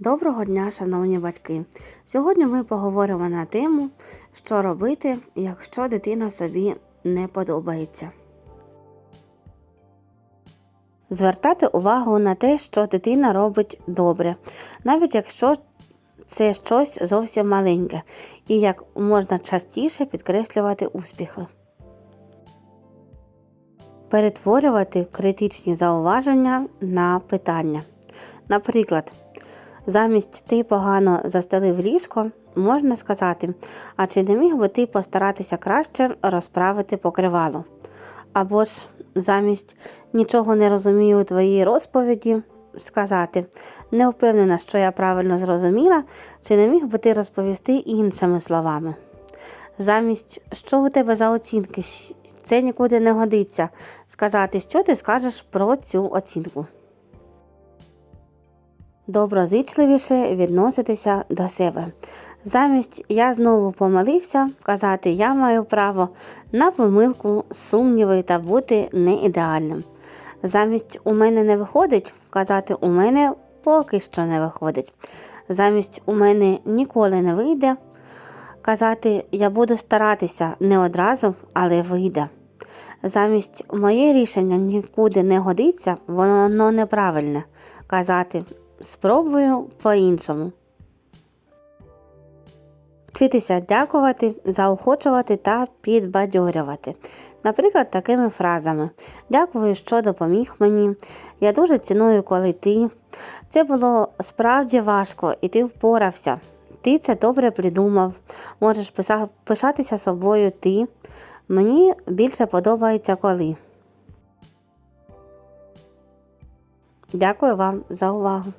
Доброго дня, шановні батьки! Сьогодні ми поговоримо на тему, що робити, якщо дитина собі не подобається. Звертати увагу на те, що дитина робить добре, навіть якщо це щось зовсім маленьке, і як можна частіше підкреслювати успіхи. Перетворювати критичні зауваження на питання. Наприклад, Замість ти погано застелив ліжко, можна сказати, а чи не міг би ти постаратися краще розправити покривало? Або ж замість нічого не розумію у твоїй розповіді, сказати, не впевнена, що я правильно зрозуміла, чи не міг би ти розповісти іншими словами. Замість що у тебе за оцінки, це нікуди не годиться, сказати, що ти скажеш про цю оцінку доброзичливіше відноситися до себе. Замість я знову помилився, казати я маю право на помилку, сумніви та бути не ідеальним. Замість у мене не виходить, казати у мене поки що не виходить. Замість у мене ніколи не вийде. Казати я буду старатися не одразу, але вийде. Замість моє рішення нікуди не годиться, воно неправильне. Казати спробую по-іншому. Вчитися дякувати, заохочувати та підбадьорювати. Наприклад, такими фразами Дякую, що допоміг мені. Я дуже ціную, коли ти. Це було справді важко, і ти впорався. Ти це добре придумав. Можеш пишатися собою ти. Мені більше подобається коли. Дякую вам за увагу.